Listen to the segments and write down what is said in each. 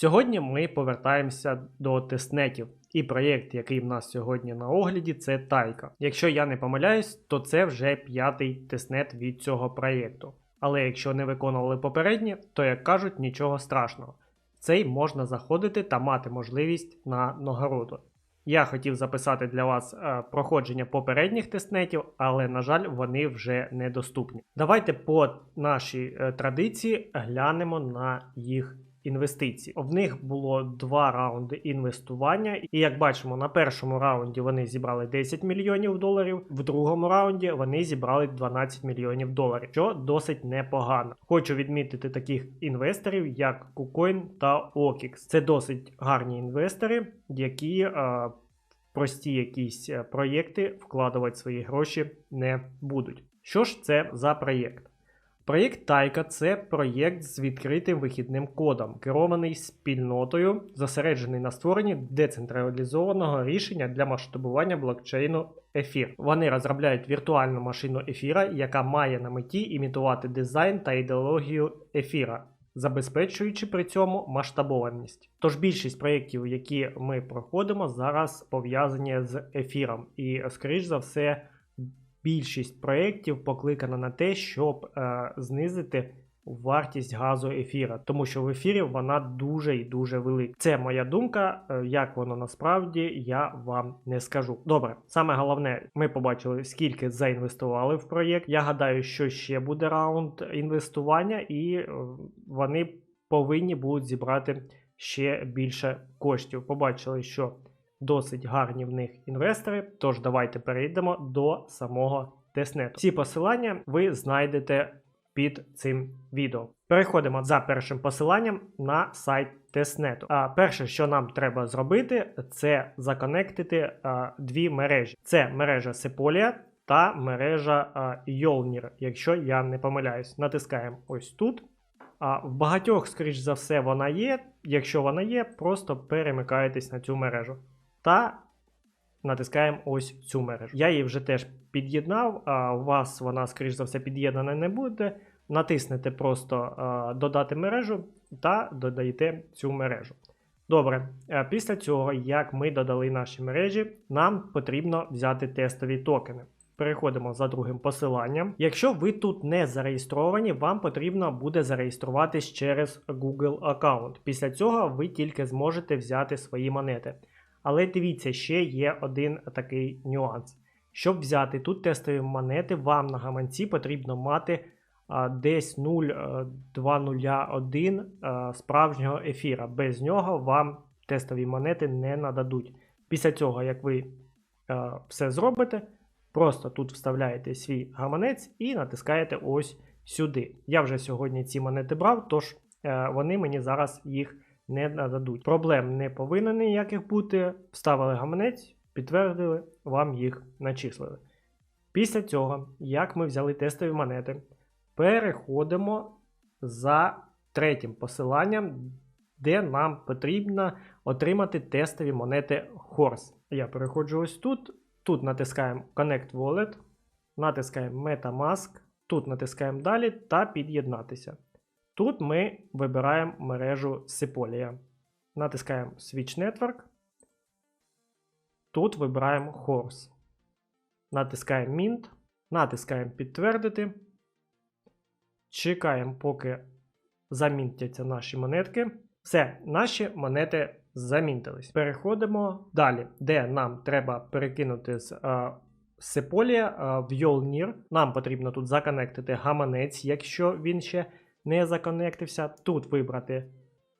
Сьогодні ми повертаємося до тестнетів. І проєкт, який в нас сьогодні на огляді, це Тайка. Якщо я не помиляюсь, то це вже п'ятий тестнет від цього проєкту. Але якщо не виконували попередні, то як кажуть, нічого страшного. Цей можна заходити та мати можливість на нагороду. Я хотів записати для вас е, проходження попередніх тестнетів, але, на жаль, вони вже недоступні. Давайте по нашій е, традиції глянемо на їх інвестицій. В них було два раунди інвестування, і як бачимо, на першому раунді вони зібрали 10 мільйонів доларів, в другому раунді вони зібрали 12 мільйонів доларів, що досить непогано. Хочу відмітити таких інвесторів, як KuCoin та OKX. Це досить гарні інвестори, які е, прості якісь е, проєкти вкладувати свої гроші не будуть. Що ж це за проєкт? Проєкт Тайка це проєкт з відкритим вихідним кодом, керований спільнотою, зосереджений на створенні децентралізованого рішення для масштабування блокчейну Ефір. Вони розробляють віртуальну машину ефіра, яка має на меті імітувати дизайн та ідеологію ефіра. Забезпечуючи при цьому масштабованість. Тож більшість проєктів, які ми проходимо, зараз пов'язані з ефіром, і, скоріш за все, більшість проєктів покликана на те, щоб е, знизити вартість газу ефіра, тому що в ефірі вона дуже і дуже велика. Це моя думка. е, Як воно насправді, я вам не скажу. Добре, саме головне, ми побачили, скільки заінвестували в проєкт. Я гадаю, що ще буде раунд інвестування, і е, вони повинні будуть зібрати ще більше коштів. Побачили, що досить гарні в них інвестори. Тож давайте перейдемо до самого тестнету. Всі посилання ви знайдете під цим відео. Переходимо за першим посиланням на сайт тестнету. А перше, що нам треба зробити, це законектити а, дві мережі: це мережа Sepolia та мережа а, Yolnir, якщо я не помиляюсь. Натискаємо ось тут. А в багатьох, скоріш за все, вона є. Якщо вона є, просто перемикаєтесь на цю мережу. Та натискаємо ось цю мережу. Я її вже теж під'єднав, а у вас вона, скоріш за все, під'єднана не буде. Натиснете просто а, додати мережу та додаєте цю мережу. Добре, після цього, як ми додали наші мережі, нам потрібно взяти тестові токени. Переходимо за другим посиланням. Якщо ви тут не зареєстровані, вам потрібно буде зареєструватись через Google аккаунт. Після цього ви тільки зможете взяти свої монети. Але дивіться, ще є один такий нюанс. Щоб взяти тут тестові монети, вам на гаманці потрібно мати а, десь 0,201 справжнього ефіра. Без нього вам тестові монети не нададуть. Після цього, як ви а, все зробите, просто тут вставляєте свій гаманець і натискаєте ось сюди. Я вже сьогодні ці монети брав, тож е, вони мені зараз їх не нададуть. Проблем не повинно ніяких бути. Вставили гаманець, підтвердили, вам їх начислили. Після цього, як ми взяли тестові монети, переходимо за третім посиланням, де нам потрібно отримати тестові монети Horse. Я переходжу ось тут. Тут натискаємо Connect Wallet, натискаємо Metamask, тут натискаємо далі та під'єднатися. Тут ми вибираємо мережу Sepolia. Натискаємо Switch Network. Тут вибираємо Horse. Натискаємо Mint. Натискаємо Підтвердити. Чекаємо, поки замінтяться наші монетки. Все, наші монети замінтились. Переходимо далі, де нам треба перекинути з е, Sepolia е, в Yolnir. Нам потрібно тут законектити гаманець, якщо він ще не законектився. Тут вибрати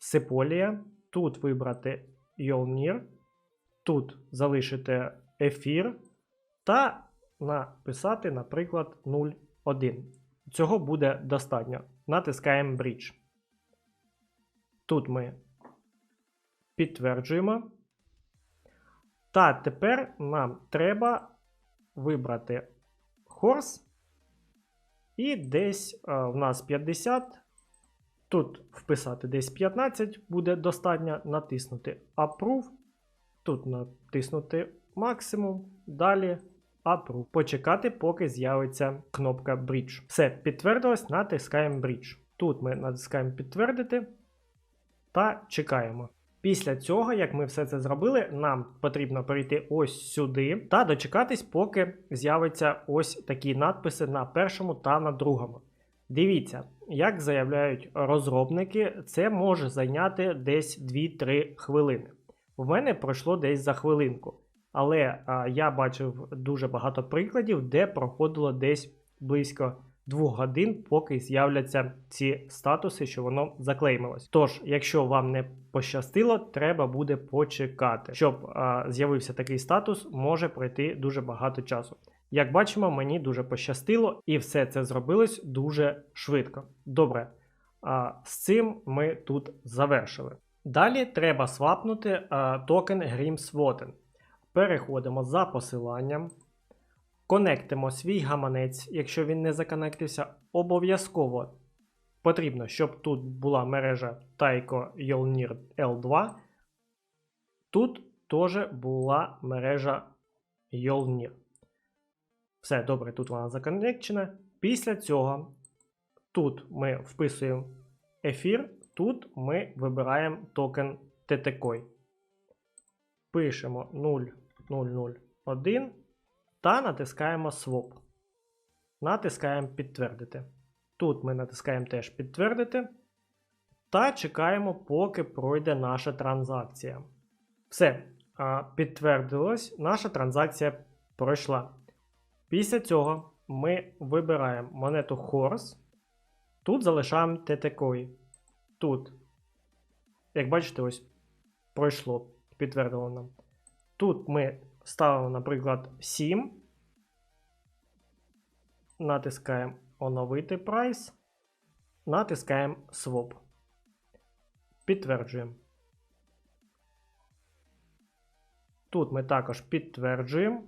Sepolia, тут вибрати Yolnir, тут залишити ефір та написати, наприклад, 0,1. Цього буде достатньо. Натискаємо Bridge. Тут ми підтверджуємо. Та тепер нам треба вибрати horse. І десь а, в нас 50. Тут вписати десь 15 буде достатньо натиснути Approve. Тут натиснути максимум. Далі Approve. Почекати, поки з'явиться кнопка Bridge. Все, підтвердилось, натискаємо Bridge. Тут ми натискаємо підтвердити та чекаємо. Після цього, як ми все це зробили, нам потрібно перейти ось сюди та дочекатись, поки з'являться ось такі надписи на першому та на другому. Дивіться, як заявляють розробники, це може зайняти десь 2-3 хвилини. В мене пройшло десь за хвилинку. Але а, я бачив дуже багато прикладів, де проходило десь близько 2 годин, поки з'являться ці статуси, що воно заклеймилось. Тож, якщо вам не пощастило, треба буде почекати. Щоб з'явився такий статус, може пройти дуже багато часу. Як бачимо, мені дуже пощастило, і все це зробилось дуже швидко. Добре, а, з цим ми тут завершили. Далі треба свапнути а, токен GrimSwoten. Переходимо за посиланням. Конектимо свій гаманець, якщо він не законектився, обов'язково потрібно, щоб тут була мережа Taiko Yolnir L2. Тут теж була мережа Yolnir. Все добре, тут вона законекчена. Після цього тут ми вписуємо ефір, тут ми вибираємо токен TTCoin. Пишемо 0001 та натискаємо Swap. Натискаємо підтвердити. Тут ми натискаємо теж підтвердити. Та чекаємо, поки пройде наша транзакція. Все, підтвердилось, наша транзакція пройшла. Після цього ми вибираємо монету Horse. Тут залишаємо TTCoin. Тут, як бачите, ось пройшло, підтвердило нам. Тут ми ставимо, наприклад, 7. Натискаємо оновити прайс. Натискаємо Swap. Підтверджуємо. Тут ми також підтверджуємо.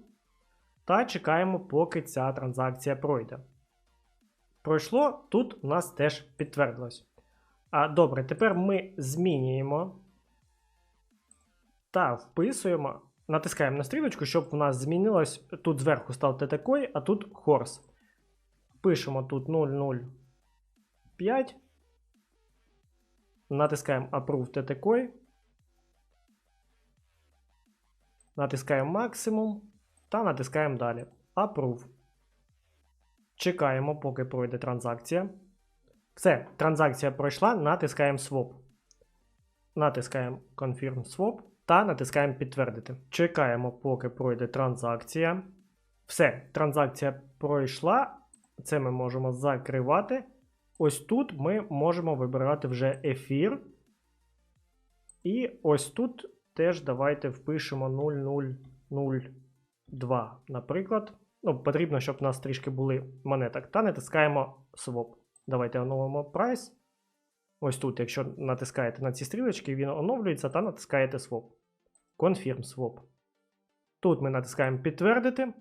Та чекаємо, поки ця транзакція пройде. Пройшло, тут у нас теж підтвердилось. А добре, тепер ми змінюємо та вписуємо, натискаємо на стрілочку, щоб у нас змінилось. Тут зверху став TTCoin, а тут Horse. Пишемо тут 005. Натискаємо Approve TTCoin. Натискаємо максимум. Та натискаємо далі. Approve. Чекаємо, поки пройде транзакція. Все, транзакція пройшла. Натискаємо Swap. Натискаємо Confirm Swap та натискаємо підтвердити. Чекаємо, поки пройде транзакція. Все, транзакція пройшла. Це ми можемо закривати. Ось тут ми можемо вибирати вже ефір. І ось тут теж давайте впишемо 0002. Наприклад. Ну, Потрібно, щоб у нас трішки були монеток. Та натискаємо Swap. Давайте оновимо прайс. Ось тут, якщо натискаєте на ці стрілочки, він оновлюється та натискаєте Swap. Confirm Swap. Тут ми натискаємо підтвердити.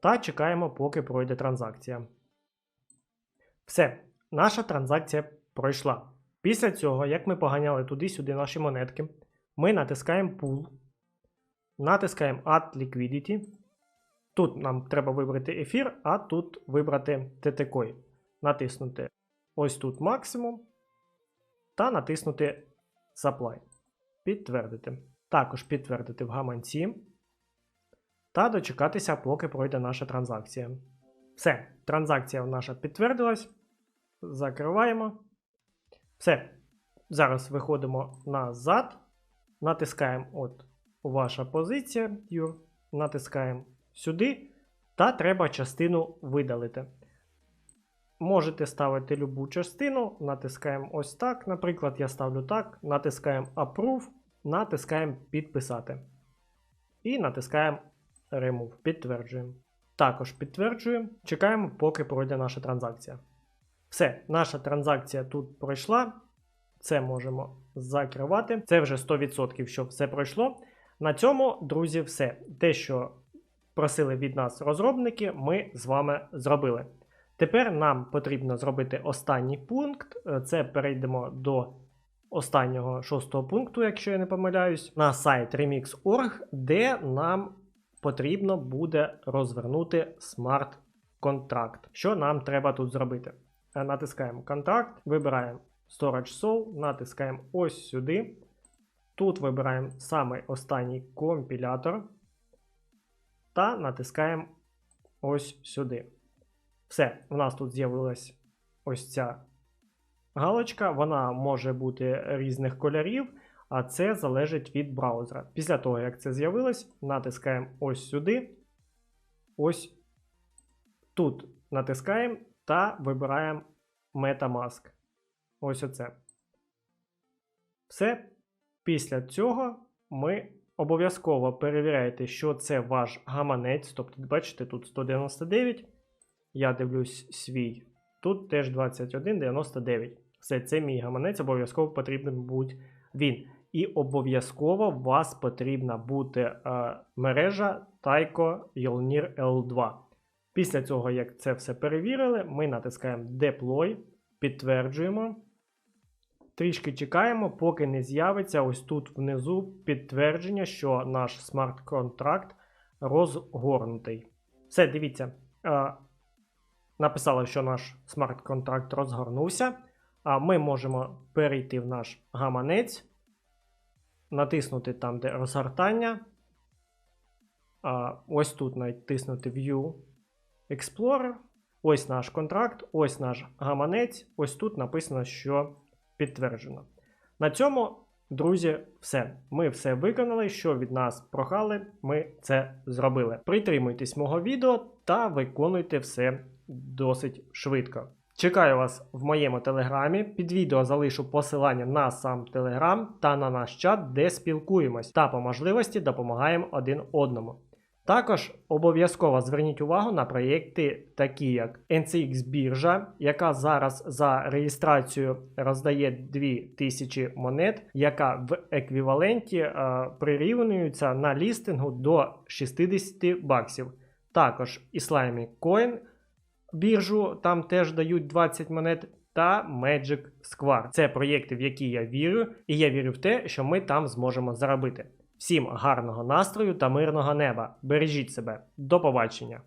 Та чекаємо, поки пройде транзакція. Все, наша транзакція пройшла. Після цього, як ми поганяли туди-сюди наші монетки, ми натискаємо Pool. Натискаємо Add Liquidity. Тут нам треба вибрати ефір, а тут вибрати TTCoin. Натиснути ось тут максимум. Та натиснути Supply. Підтвердити. Також підтвердити в гаманці. Та дочекатися, поки пройде наша транзакція. Все, транзакція наша підтвердилась. Закриваємо. Все. Зараз виходимо назад. Натискаємо от ваша позиція. Юр. Натискаємо сюди. Та треба частину видалити. Можете ставити любу частину, натискаємо ось так. Наприклад, я ставлю так, натискаємо Approve, натискаємо Підписати. І натискаємо Remove. Підтверджуємо. Також підтверджуємо. Чекаємо, поки пройде наша транзакція. Все, наша транзакція тут пройшла. Це можемо закривати. Це вже 100%, що все пройшло. На цьому, друзі, все. Те, що просили від нас розробники, ми з вами зробили. Тепер нам потрібно зробити останній пункт. Е, Це перейдемо до останнього шостого пункту, якщо я не помиляюсь, на сайт remix.org, де нам потрібно буде розвернути смарт-контракт. Що нам треба тут зробити? Е, Натискаємо контракт, вибираємо Storage Soul, натискаємо ось сюди. Тут вибираємо самий останній компілятор та натискаємо ось сюди. Все, у нас тут з'явилась ось ця галочка. Вона може бути різних кольорів, а це залежить від браузера. Після того, як це з'явилось, натискаємо ось сюди. Ось тут натискаємо та вибираємо Metamask. Ось оце. Все. Після цього ми обов'язково перевіряєте, що це ваш гаманець. Тобто, бачите, тут 199. Я дивлюсь свій. Тут теж 2199. Все, це мій гаманець, обов'язково потрібен бути він. І обов'язково у вас потрібна бути е, мережа Taiko Yolnir L2. Після цього, як це все перевірили, ми натискаємо Deploy, підтверджуємо. Трішки чекаємо, поки не з'явиться ось тут внизу підтвердження, що наш смарт-контракт розгорнутий. Все, дивіться. Е, написали, що наш смарт-контракт розгорнувся. А ми можемо перейти в наш гаманець, натиснути там, де розгортання. А, ось тут натиснути View Explorer. Ось наш контракт, ось наш гаманець. Ось тут написано, що підтверджено. На цьому, друзі, все. Ми все виконали, що від нас прохали, ми це зробили. Притримуйтесь мого відео та виконуйте все досить швидко. Чекаю вас в моєму телеграмі. Під відео залишу посилання на сам телеграм та на наш чат, де спілкуємось та по можливості допомагаємо один одному. Також обов'язково зверніть увагу на проєкти, такі як NCX біржа, яка зараз за реєстрацію роздає 2000 монет, яка в еквіваленті е, прирівнюється на лістингу до 60 баксів. Також Islamic Coin біржу, там теж дають 20 монет. Та Magic Square. Це проєкти, в які я вірю, і я вірю в те, що ми там зможемо заробити. Всім гарного настрою та мирного неба. Бережіть себе. До побачення!